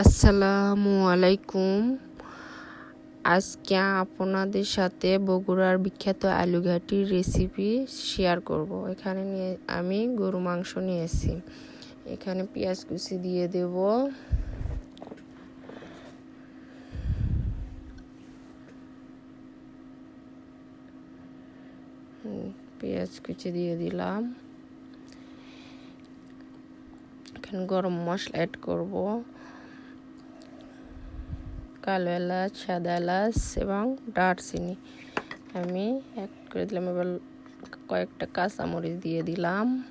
আসসালামু আলাইকুম আজকে আপনাদের সাথে বগুড়ার বিখ্যাত আলুঘাটির রেসিপি শেয়ার করব। এখানে নিয়ে আমি গরু মাংস নিয়েছি। এখানে পেঁয়াজ কুচি দিয়ে দেব। পেঁয়াজ কুচি দিয়ে দিলাম। এখানে গরম মশলা অ্যাড করব। কালো এলাচ সাদা এলাচ এবং দারচিনি। আমি অ্যাড করে দিলাম, এবার কয়েকটা কাঁচামরিচ দিয়ে দিলাম।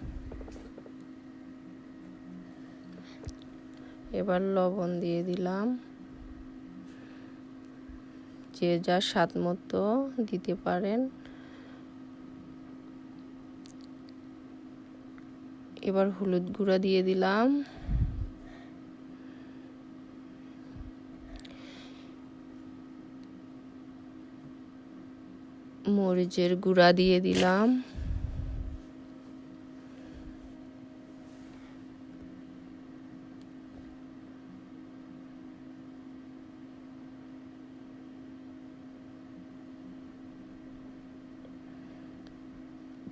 এবার লবণ দিয়ে দিলাম। যে যা স্বাদ মতো দিতে পারেন। এবার হলুদ গুঁড়া দিয়ে দিলাম। মরিচের গুঁড়া দিয়ে দিলাম।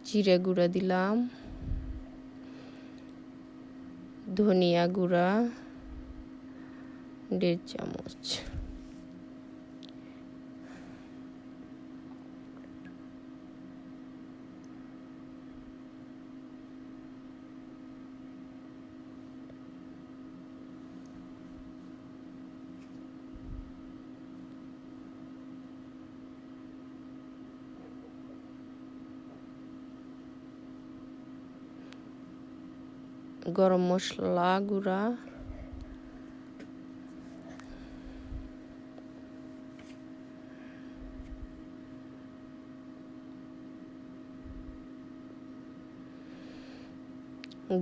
জিরে গুঁড়া দিলাম। ধনিয়া গুঁড়া দেড় চামচ। গরম মশলা গুঁড়া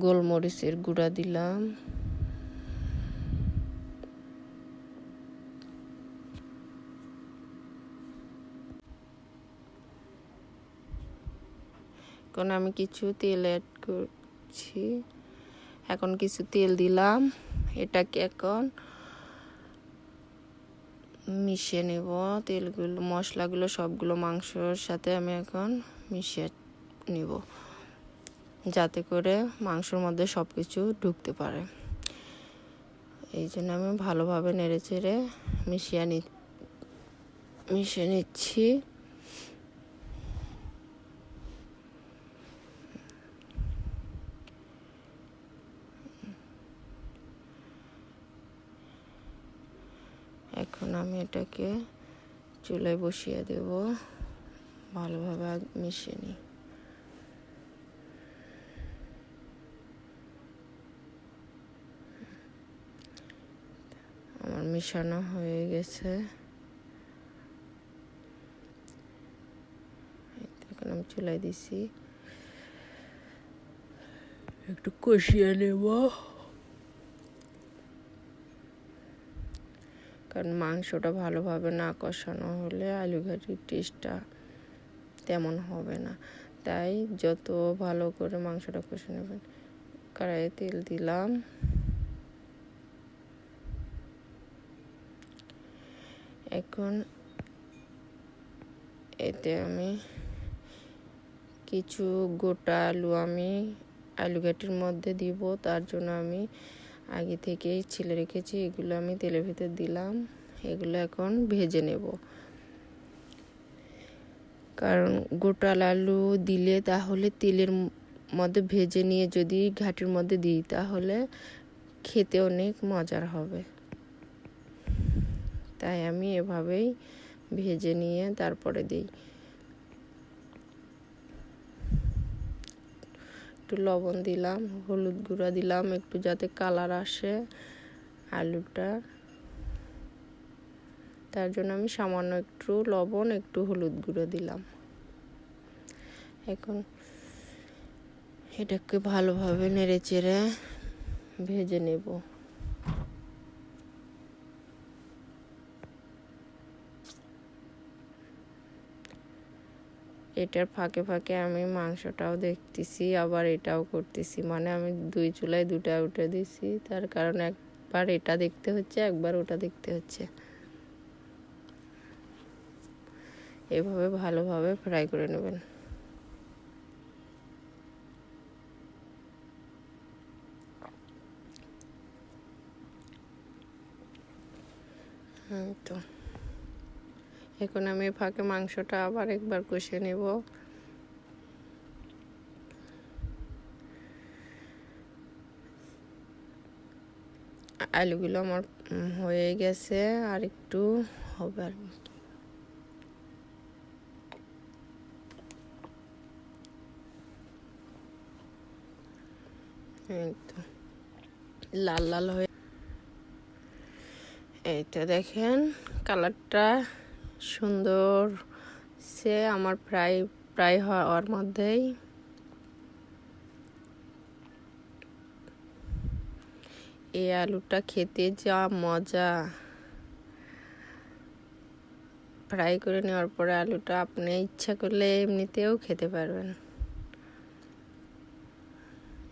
গোলমরিচের গুঁড়া দিলাম এখন আমি কিছু তেল অ্যাড করছি এখন কিছু তেল দিলাম, এটাকে এখন মিশিয়ে নেব। তেলগুলো, মশলাগুলো সবগুলো মাংসর সাথে আমি এখন মিশিয়ে নেব, যাতে করে মাংসর মধ্যে সব কিছু ঢুকতে পারে। এই জন্য আমি ভালোভাবে নেড়ে চেড়ে মিশিয়ে নি, মিশিয়ে নিচ্ছি এখন আমি এটাকে চুলায় বসিয়ে দেব। ভালোভাবে মিশিয়ে নিই। আমার মিশানো হয়ে গেছে। এখন আমি চুলায় দিছি। একটু কষিয়ে নেব। কারণ মাংসটা ভালোভাবে না কষানো হলে আলু ঘাটির টেস্টটা তেমন হবে না। তাই যত ভালো করে মাংসটা কষে নেবেন, কড়াইয়ে তেল দিলাম। এখন এতে আমি কিছু গোটা আলু আমি আলু ঘাটির মধ্যে দিব, তার জন্য আমি আগে থেকেই ছিলে রেখেছি, এগুলো আমি তেলের ভিতর দিলাম, এগুলো এখন ভেজে নেব। কারণ গোটা আলু দিলে তাহলে তেলের মধ্যে ভেজে নিয়ে যদি ঘাটির মধ্যে দিই তাহলে খেতে অনেক মজার হবে। তাই আমি এভাবেই ভেজে নিয়ে তারপরে দিই। একটু লবণ দিলাম, হলুদ গুঁড়া দিলাম, একটু যাতে কালার আসে আলুটা। তার জন্য আমি সামান্য একটু লবণ, একটু হলুদ গুঁড়ো দিলাম। এখন এটাকে ভালোভাবে নেড়ে চেড়ে ভেজে নেব। এটার ফাঁকে ফাঁকে আমি মাংসটাও দেখতেছি, আবার এটাও করতেছি। মানে আমি দুই চুলায় দুটা উঠে দিছি। তার কারণ একবার এটা দেখতে হচ্ছে, একবার ওটা দেখতে হচ্ছে। এভাবে ভালোভাবে ফ্রাই করে নেবেন। হুম তো। এখন আমি ফাঁকে মাংসটা আবার একবার কষে নেব। আলুগুলো আমার হয়ে গেছে, আর একটু হবে আর লাল লাল হয়ে এই তো দেখেন, কালারটা সুন্দর। সে আমার প্রায় প্রায় হওয়ার মধ্যেই। এই আলুটা খেতে যা মজা। ফ্রাই করে নেওয়ার পরে আলুটা আপনি ইচ্ছা করলে এমনিতেও খেতে পারবেন।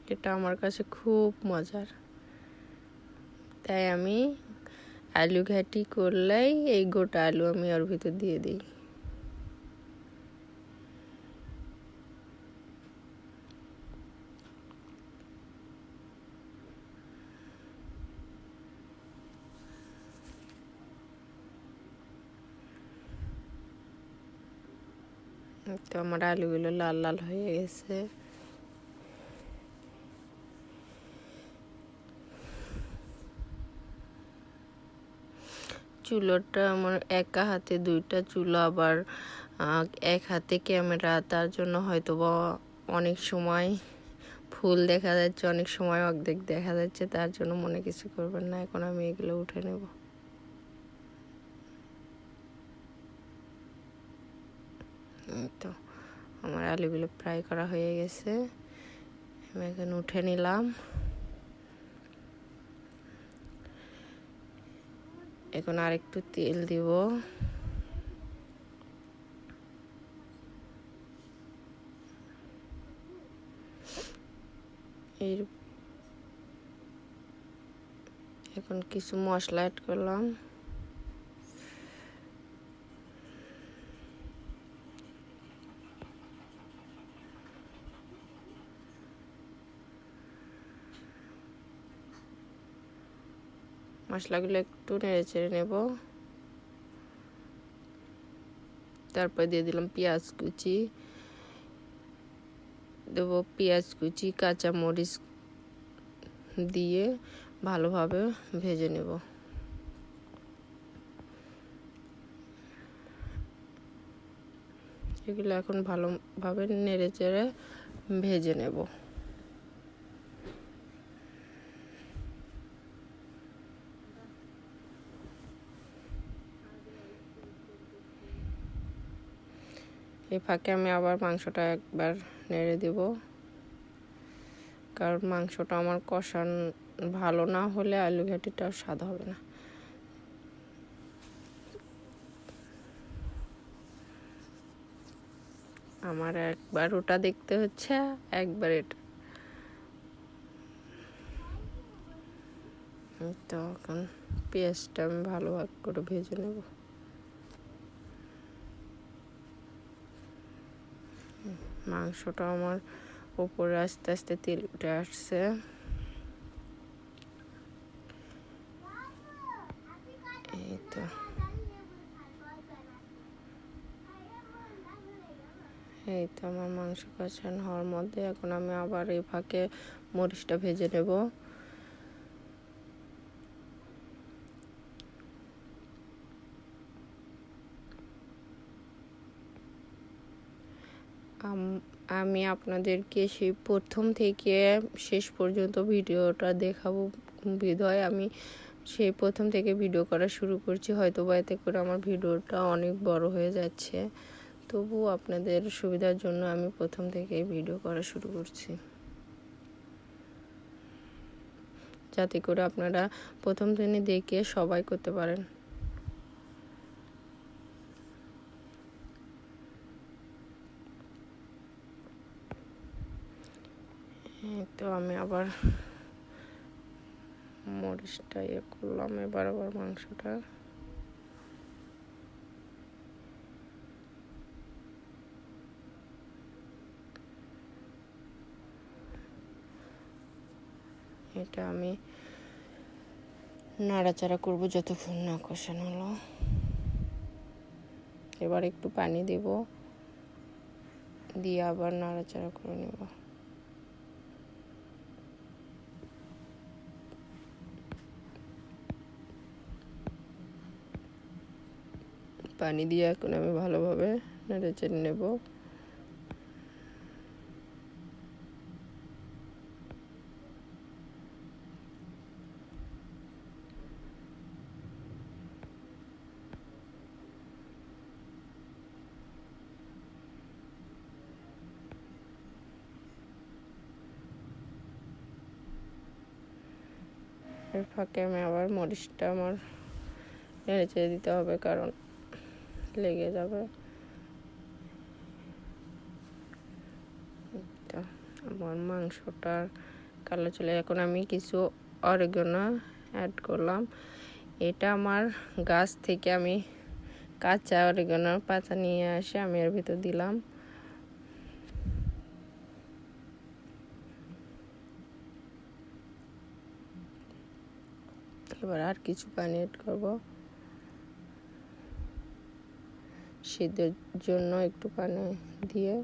এটা আমার কাছে খুব মজার। তাই আমি আলু ঘাটি করলেই এই গোটা আলু আমি ওর ভিতর দিয়ে দিই। তো আমার আলুগুলো লাল লাল হয়ে গেছে। চুলোটা আমার একা হাতে, দুইটা চুলো আবার এক হাতে ক্যামেরা, তার জন্য হয়তো বা অনেক সময় ফুল দেখা যাচ্ছে, অনেক সময় অর্ধেক দেখা যাচ্ছে, তার জন্য মনে কিছু করবেন না, এখন আমি এগুলো উঠে নেব। তো, আমার আলুগুলো ফ্রাই করা হয়ে গেছে, আমি এখন উঠে নিলাম। এখন আর একটু তেল দিব। এর এখন কিছু মশলা অ্যাড করলাম। মশলাগুলো একটু নেড়ে চেড়ে নেব। তারপর দিয়ে দিলাম পেঁয়াজ কুচি। দেব পেঁয়াজ কুচি কাঁচা মরিচ দিয়ে ভালোভাবে ভেজে নেব। এগুলো এখন ভালোভাবে নেড়ে চেড়ে ভেজে নেব। এই ফাঁকে আমি আবার মাংসটা একবার নেড়ে দেব। কারণ মাংসটা আমার কষান ভালো না হলে আলু ঘাটিটাও স্বাদ হবে না। আমার একবার ওটা দেখতে হচ্ছে, একবার এটা। এখন পেঁয়াজটা আমি ভালোভাবে করে ভেজে নেব। মাংসটা আমার উপরে আস্তে আস্তে তেল উঠে আসছে। এই তো। এই তো আমার মাংস কষানো হওয়ার মধ্যে এখন আমি আবার এই ফাঁকে মরিচটা ভেজে নেব। আমি আপনাদেরকে সেই প্রথম থেকে শেষ পর্যন্ত ভিডিওটা দেখাবো, বিধয় আমি সেই প্রথম থেকে ভিডিও করা শুরু করছি। হয়তো বা এতে করে আমার ভিডিওটা অনেক বড় হয়ে যাচ্ছে। তবু আপনাদের সুবিধার জন্য আমি প্রথম থেকে ভিডিও করা শুরু করছি। যাতে করে আপনারা প্রথম দিনে দেখে সবাই করতে পারেন। তো আমি আবার মরিচটা ইয়ে করলাম, এবার আবার মাংসটা। এটা আমি নাড়াচাড়া করব যতক্ষণ না কষানো হলো। এবার একটু পানি দেব, দিয়ে আবার নাড়াচাড়া করে নেব। পানি দিয়ে এখন আমি ভালোভাবে নেড়েচেড়ে নেব। এর ফাঁকে আমি আবার মরিচটা আমার নেড়ে চেড়ে দিতে হবে কারণ লেগে যাবে। আমার মাংসটার কালো চলে এখন আমি কিছু অরেগনা অ্যাড করলাম। এটা আমার গাছ থেকে আমি কাঁচা অরেগনার পাতা নিয়ে আসে আমি এর ভিতর দিলাম। এবার আর কিছু পানি অ্যাড করব। সিদ্ধের জন্য একটু পানি দিয়ে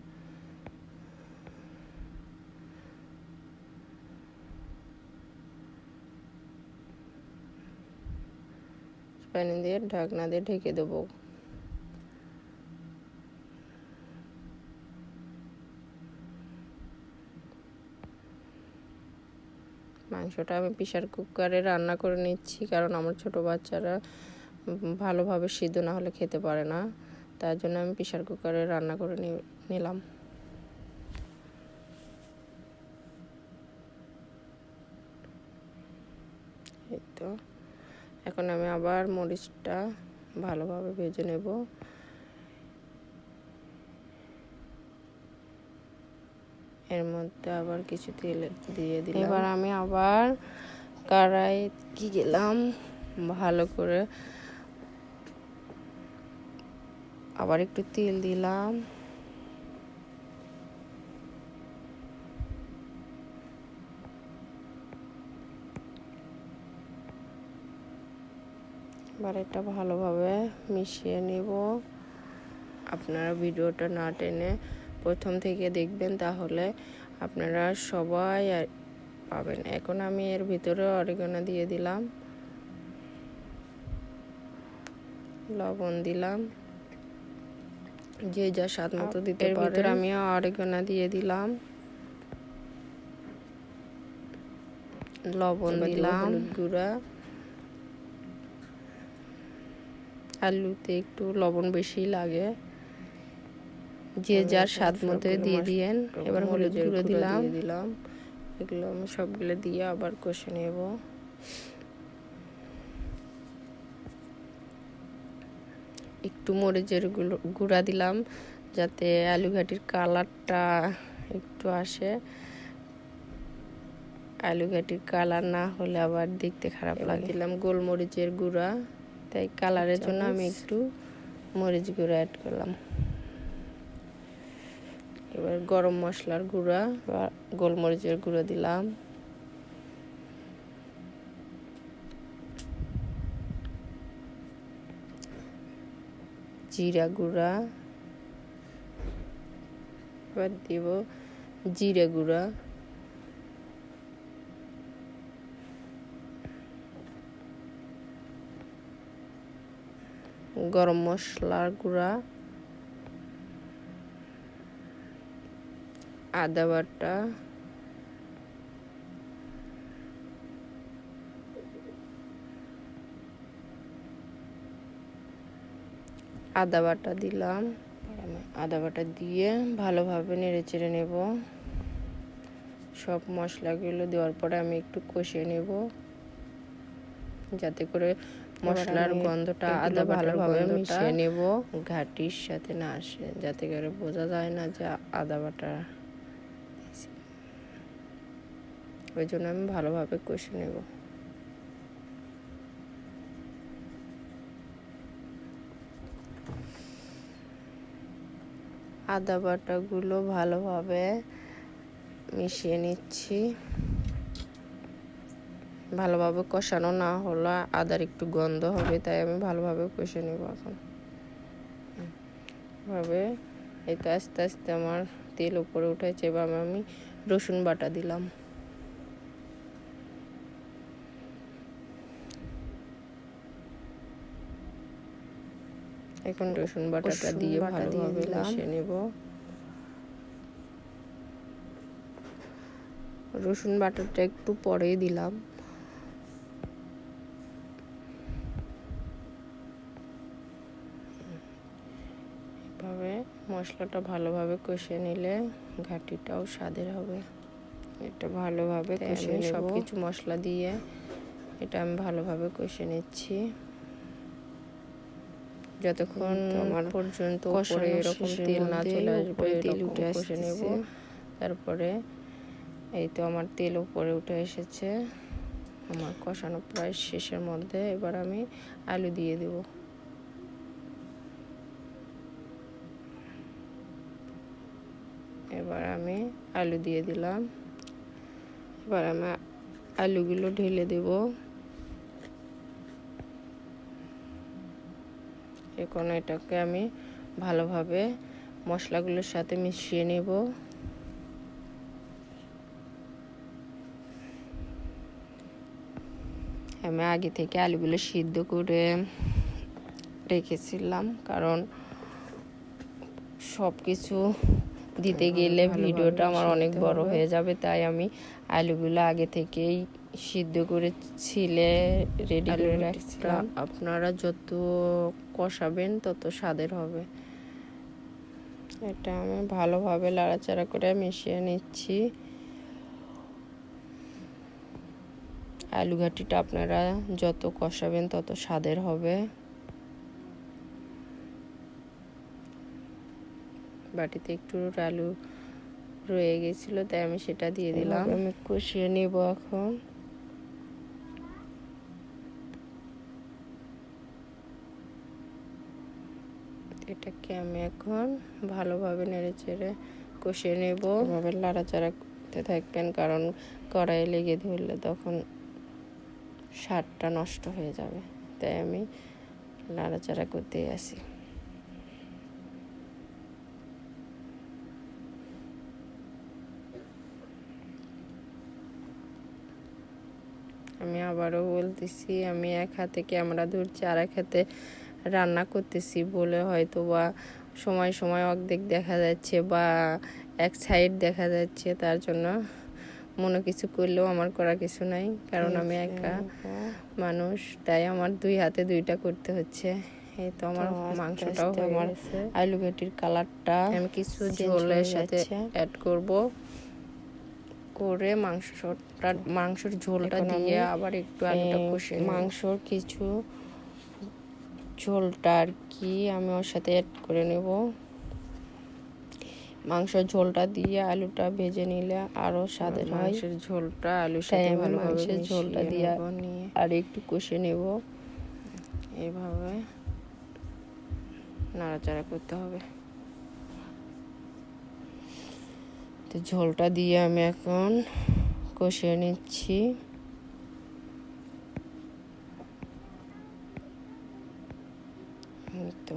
পানি দিয়ে ঢাকনা দিয়ে ঢেকে দেবো। মাংসটা আমি প্রেশার কুকারে রান্না করে নিচ্ছি, কারণ আমার ছোট বাচ্চারা ভালোভাবে সিদ্ধ না হলে খেতে পারে না। তার জন্য আমি প্রেশার কুকারে রান্না করে নিলাম। তো। এখন আমি আবার মরিচটা ভালোভাবে ভেজে নেব। এর মধ্যে আবার কিছু তেল দিয়ে দিলাম। এবার আমি আবার কড়াই কি গেলাম, ভালো করে আবার একটু তেল দিলাম। এবার এটা ভালোভাবে মিশিয়ে নেব। আপনারা ভিডিওটা না টেনে প্রথম থেকে দেখবেন তাহলে আপনারা সবাই পাবেন। এখন আমি এর ভিতরে অরিগানা দিয়ে দিলাম। লবণ দিলাম। যে যা স্বাদ মতো দিতে পারে। ভিতরে আমি অরিগানা দিয়ে দিলাম। লবণ দিলাম। গুঁড়া। আলুতে একটু লবণ বেশি লাগে। যে যার স্বাদ মতো দিয়ে দিয়েন। এবার হলুদ গুঁড়ো দিলাম। দিলাম। এগুলো আমি সবগুলো দিয়ে আবার কষে নেব। একটু মরিচের গুঁড়া দিলাম যাতে আলু ঘাটির কালারটা একটু আসে। আলু ঘাটির কালার না হলে আবার দেখতে খারাপ লাগে। দিলাম গোলমরিচের গুঁড়া। তাই কালারের জন্য আমি একটু মরিচ গুঁড়া অ্যাড করলাম। এবার গরম মশলার গুঁড়া গোলমরিচের গুঁড়ো দিলাম। জিরা গুঁড়া। এবার দিব জিরে গুঁড়া। গরম মশলার গুঁড়া। আদা বাটা। আদা বাটা দিলাম। আদা বাটা দিয়ে ভালোভাবে নেড়ে চেড়ে নেব। সব মশলাগুলো দেওয়ার পরে আমি একটু কষিয়ে নেব। যাতে করে মশলার গন্ধটা আদা ভালোভাবে মিশিয়ে নেব। ঘাটির সাথে না আসে যাতে করে বোঝা যায় না যে আদা বাটা ওই জন্য আমি ভালোভাবে কষে নেব। আদা বাটাগুলো ভালোভাবে মিশিয়ে নিচ্ছি। ভালোভাবে কষানো না হলে আদার একটু গন্ধ হবে, তাই আমি ভালোভাবে কষে নেব এখন। ভাবে এই তো আস্তে আস্তে আমার তেল উপরে উঠেছে, এবার আমি রসুন বাটা দিলাম। এখন রসুন বাটাটা দিয়ে ভালোভাবে মিশিয়ে নেব। রসুন বাটাটা একটু পরেই দিলাম। এভাবে মশলাটা ভালোভাবে কষে নিলে ঘাটিটাও স্বাদের হবে। এটা ভালোভাবে কষে সব কিছু মশলা দিয়ে এটা আমি ভালোভাবে কষে নিচ্ছি। যতক্ষণ আমার পর্যন্ত উপরে এরকম তেল না চলে আসবে তেল উঠে কষে নেব তারপরে এই তো আমার তেল উপরে উঠে এসেছে। আমার কষানো প্রায় শেষের মধ্যে। এবার আমি আলু দিয়ে দেব। এবার আমি আলু দিয়ে দিলাম। এবার আমি আলুগুলো ঢেলে দেবো। এখন এটাকে আমি ভালোভাবে মশলাগুলোর সাথে মিশিয়ে নেব। আমি আগে থেকে আলুগুলো সিদ্ধ করে রেখেছিলাম, কারণ সব কিছু দিতে গেলে ভিডিওটা আমার অনেক বড় হয়ে যাবে তাই আমি আলুগুলো আগে থেকেই সিদ্ধ করে ছিলে রেডি করে রাখছিলাম। আপনারা যত কষাবেন তত স্বাদের হবে। এটা আমি ভালোভাবে লাড়াচাড়া করে মিশিয়ে নিচ্ছি। আলু ঘাটিটা আপনারা যত কষাবেন তত স্বাদের হবে। বাটিতে একটু আলু রয়ে গেছিল তাই আমি সেটা দিয়ে দিলাম। আমি কষিয়ে নিব এখন। এটাকে আমি এখন ভালোভাবে নেড়ে চেড়ে কষিয়ে নেব। এভাবে লাড়াচাড়া করতে থাকবেন কারণ কড়াই লেগে ধরলে তখন স্বাদটা নষ্ট হয়ে যাবে। তাই আমি লাড়াচাড়া করতেই আসি। আমি আবারও বলতেছি আমি এক হাতে ক্যামেরা ধরছি আর এক হাতে রান্না করতেছি বলে হয়তো বা সময় সময় অর্ধেক দেখা যাচ্ছে বা এক সাইড দেখা যাচ্ছে তার জন্য মনে কিছু করলেও আমার করা কিছু নাই কারণ আমি একা মানুষ তাই আমার দুই হাতে দুইটা করতে হচ্ছে। এই তো আমার মাংসটাও আমার আলু ঘাটির কালারটা আমি কিছু ঝোলের সাথে অ্যাড করব। করে মাংসটা মাংসের ঝোলটা দিয়ে আবার একটু আলুটা কষে মাংসর কিছু ঝোলটা আর কি আমি ওর সাথে অ্যাড করে নেব। মাংসের ঝোলটা দিয়ে আলুটা ভেজে নিলে আরও স্বাদের হয়। মাংসের ঝোলটা আলুর সাথে ভালোভাবে ঝোলটা দিয়ে আর একটু কষে নেব। এভাবে নাড়াচাড়া করতে হবে। তো ঝোলটা দিয়ে আমি এখন কষিয়ে নিচ্ছি। তো,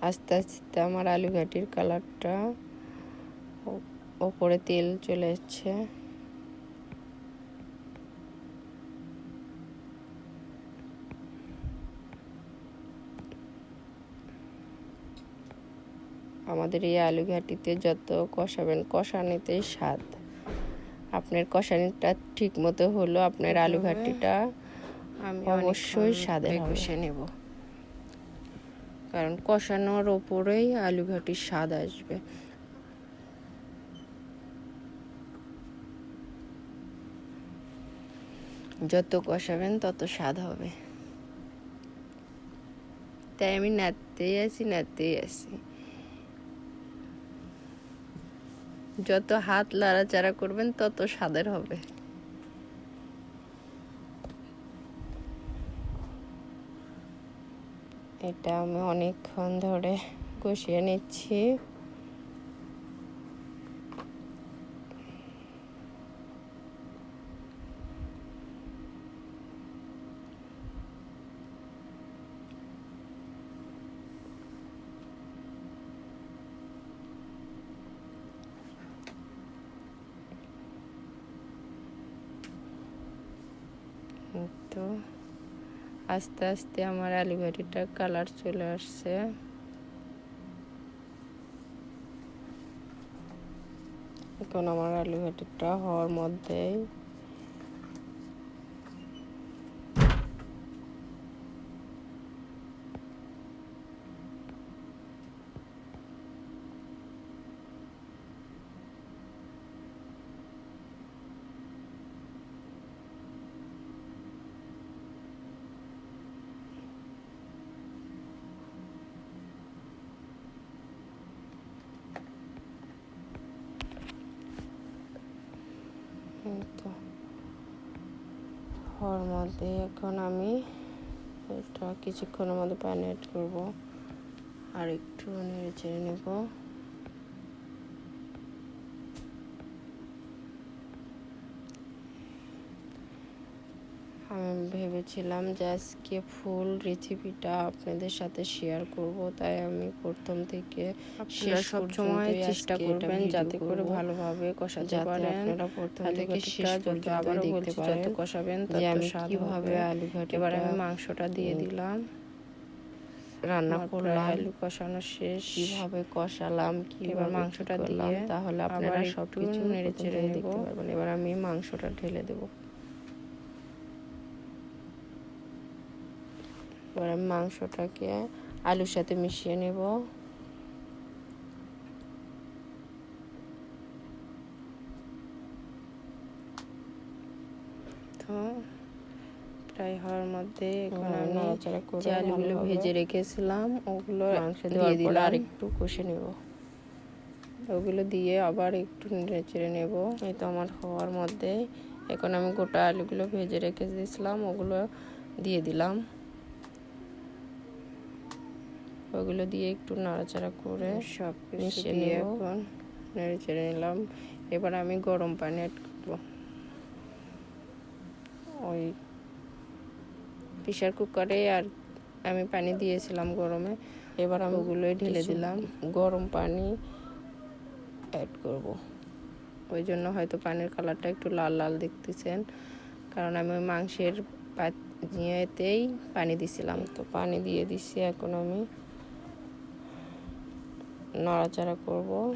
আস্তে আস্তে আমার আলু ঘাটির কালারটা ওপরে তেল চলে যাচ্ছে আমাদের এই আলু ঘাটিতে যত কষাবেন কষানিতেই স্বাদ। আপনার কষানিটা ঠিক মতো হলো আপনার আলু ঘাটিটা আমি অবশ্যই স্বাদে কষে নেব। কারণ কষানোর ওপরেই আলু ঘাটির স্বাদ আসবে। যত কষাবেন তত স্বাদ হবে। তাই আমি নাড়তেই আছি নাড়তেই আছি। যত হাত লাড়াচাড়া করবেন তত স্বাদের হবে। এটা আমি অনেকক্ষণ ধরে কষিয়ে নিচ্ছি। তো আস্তে আস্তে আমার আলু কালার চলে আসছে। এখন আমার অ্যালিভারিটা হওয়ার মধ্যেই এই তো হওয়ার মধ্যে এখন আমি এটা কিছুক্ষণের মধ্যে অ্যাড করব। আর একটু নেড়ে চেড়ে নেব। আমি ভেবেছিলাম যে আজকে ফুল রেসিপিটা আপনাদের সাথে শেয়ার করব তাই আমি প্রথম থেকে শেষ সবসময় চেষ্টা করবেন যাতে করে ভালোভাবে কষাতে পারেন। আপনারা প্রথম থেকে শেষ পর্যন্ত আবারও বলতে পারেন যত কষাবেন তত আমি কীভাবে আলু ঘাটে এবার আমি মাংসটা দিয়ে দিলাম। রান্না করলাম। আলু কষানো শেষ। কীভাবে কষালাম কীভাবে মাংসটা দিয়ে তাহলে আপনারা সবকিছু নেড়ে চেড়ে দেখতে পারবেন। এবার আমি মাংসটা ঢেলে দেবো। এবার আমি মাংসটাকে আলুর সাথে মিশিয়ে নেব। তো প্রায় হওয়ার মধ্যে এখন আমি যে আলুগুলো ভেজে রেখেছিলাম ওগুলো মাংস দিয়ে দিলাম। আর একটু কষে নেব। ওগুলো দিয়ে আবার একটু নেড়ে চেড়ে নেব। এই তো আমার হওয়ার মধ্যে। এখন আমি গোটা আলুগুলো ভেজে রেখে দিয়েছিলাম ওগুলো দিয়ে দিলাম। ওগুলো দিয়ে একটু নাড়াচাড়া করে সব মিশিয়ে নিয়ে এখন নেড়ে চেড়ে নিলাম। এবার আমি গরম পানি অ্যাড করব। ওই প্রেশার কুকারে আর আমি পানি দিয়েছিলাম গরমে। এবার আমি ওগুলোই ঢেলে দিলাম। গরম পানি অ্যাড করব। ওই জন্য হয়তো পানির কালারটা একটু লাল লাল দেখতেছেন। কারণ আমি ওই মাংসের ইয়েতেই পানি দিছিলাম। তো পানি দিয়ে দিছি এখন আমি। নাড়াচাড়া করব।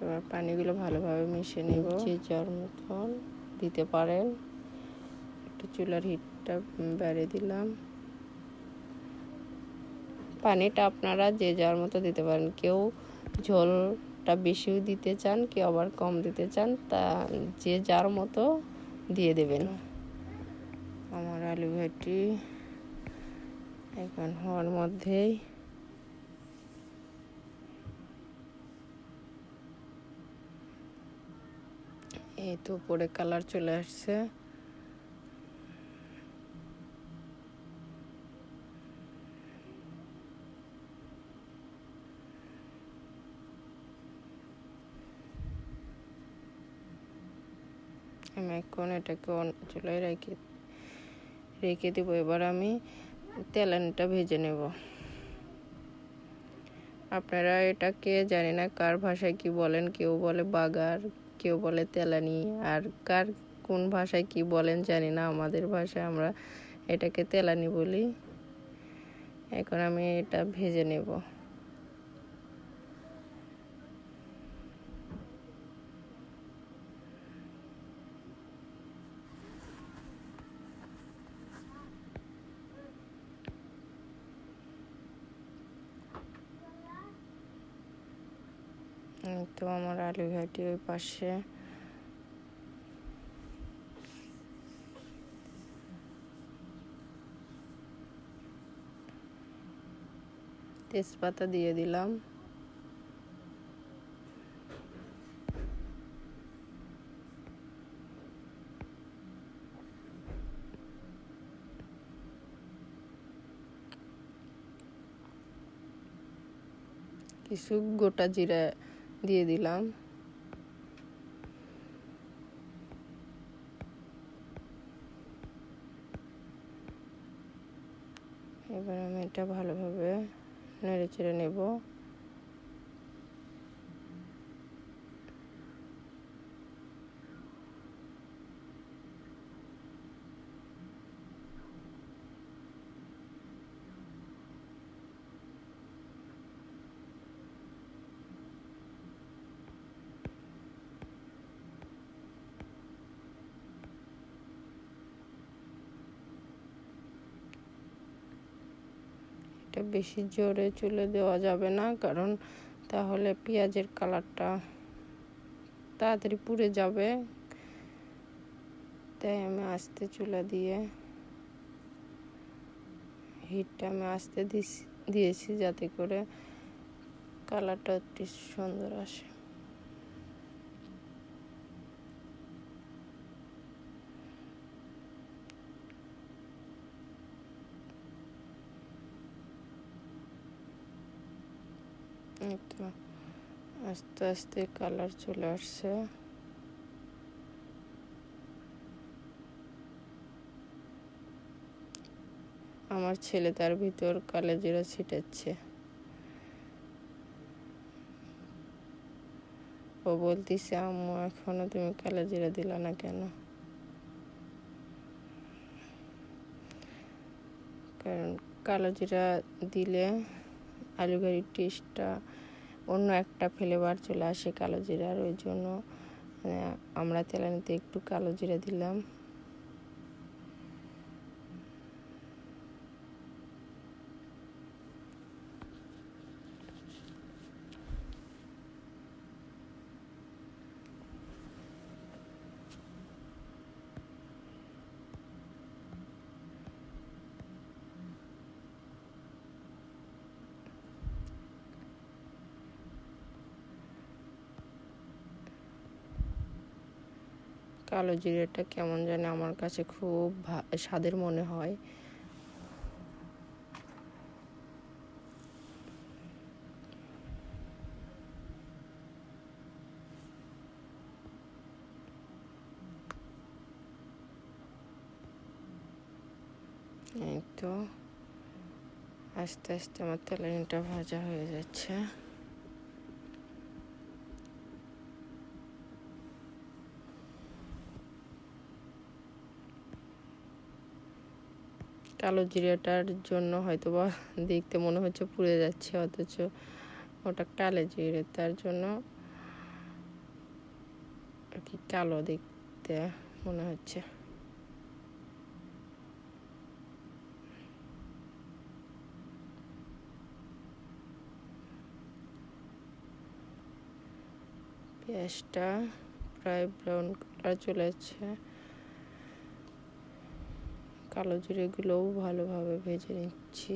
এবার পানিগুলো ভালোভাবে মিশিয়ে নেব। যে যার মতন দিতে পারেন। একটু চুলার হিটটা বেড়ে দিলাম। পানিটা আপনারা যে যার মতো দিতে পারেন। কেউ ঝোলটা বেশিও দিতে চান, কেউ আবার কম দিতে চান, তা যে যার মতো দিয়ে দেবেন। আমার আলু ঘাটি এখন হওয়ার মধ্যেই। এই তো উপরে কালার চলে আসছে। আমি এখন এটাকে চুলায় রেখে রেখে দেবো। এবার আমি তেলানিটা ভেজে নেব। আপনারা এটাকে জানি না, কার ভাষায় কি বলেন, কেউ বলে বাগার কেউ বলে তেলানি, আর কার কোন ভাষায় কি বলেন জানি না, আমাদের ভাষায় আমরা এটাকে তেলানি বলি। এখন আমি এটা ভেজে নেব। তো আমার আলু ঘাটি ওই পাশে। তেজপাতা দিয়ে দিলাম। কিছু গোটা জিরা দিয়ে দিলাম। এবার আমি এটা ভালোভাবে নেড়ে চেড়ে নেব হিটটা বেশি জোরে চুলে দেওয়া যাবে না, কারণ তাহলে পেঁয়াজের কালারটা তাড়াতাড়ি পুড়ে যাবে। তাই আমি আস্তে চুলা দিয়ে হিটটা আমি আস্তে দিয়েছি যাতে করে কালারটা একটু সুন্দর আসে। আস্তে আস্তে কালার চলে আসছে। আমার ছেলে তার ভিতর কালে জিরা ছিটাচ্ছে। ও বলতিছে, আম্মু, এখনও তুমি কালে জিরা দিলা না কেন? কারণ কালো জিরা দিলে আলু গাড়ির টেস্টটা অন্য একটা ফ্লেভার চলে আসে কালো জিরার। ওই জন্য আমরা তেলানিতে একটু কালো জিরা দিলাম। কালো জিরেটা কেমন জানে আমার কাছে খুব স্বাদের মনে হয়। এই তো, আস্তে আস্তে আমার তেলানিটা ভাজা হয়ে যাচ্ছে। কালো জিরাটার জন্য হয়তো বা দেখতে মনে হচ্ছে পুড়ে যাচ্ছে, অথচ ওটা কালো জিরে, তার জন্য আর কি কালো দেখতে মনে হচ্ছে। পেঁয়াজটা প্রায় ব্রাউন কালার চলে যাচ্ছে কালো জিরেগুলোও ভালোভাবে ভেজে নিচ্ছি।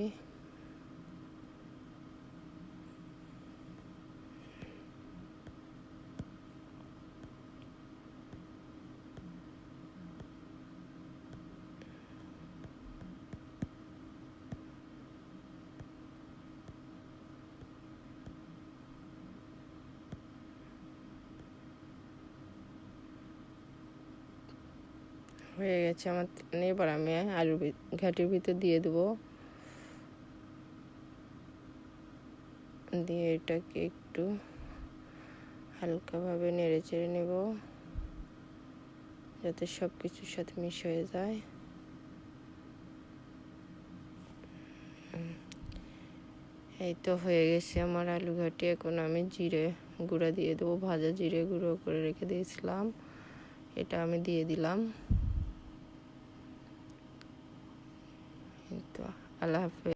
হয়ে গেছে আমার। এবার আমি আলু ঘাটির ভিতর দিয়ে দেবো। দিয়ে এটাকে একটু হালকাভাবে নেড়ে চেড়ে নেব, যাতে সব কিছুর সাথে মিশ হয়ে যায়। এই তো হয়ে গেছে আমার আলু ঘাটি। এখন আমি জিরে গুঁড়া দিয়ে দেবো, ভাজা জিরে গুঁড়ো করে রেখে দিয়েছিলাম। এটা আমি দিয়ে দিলাম। a la fe.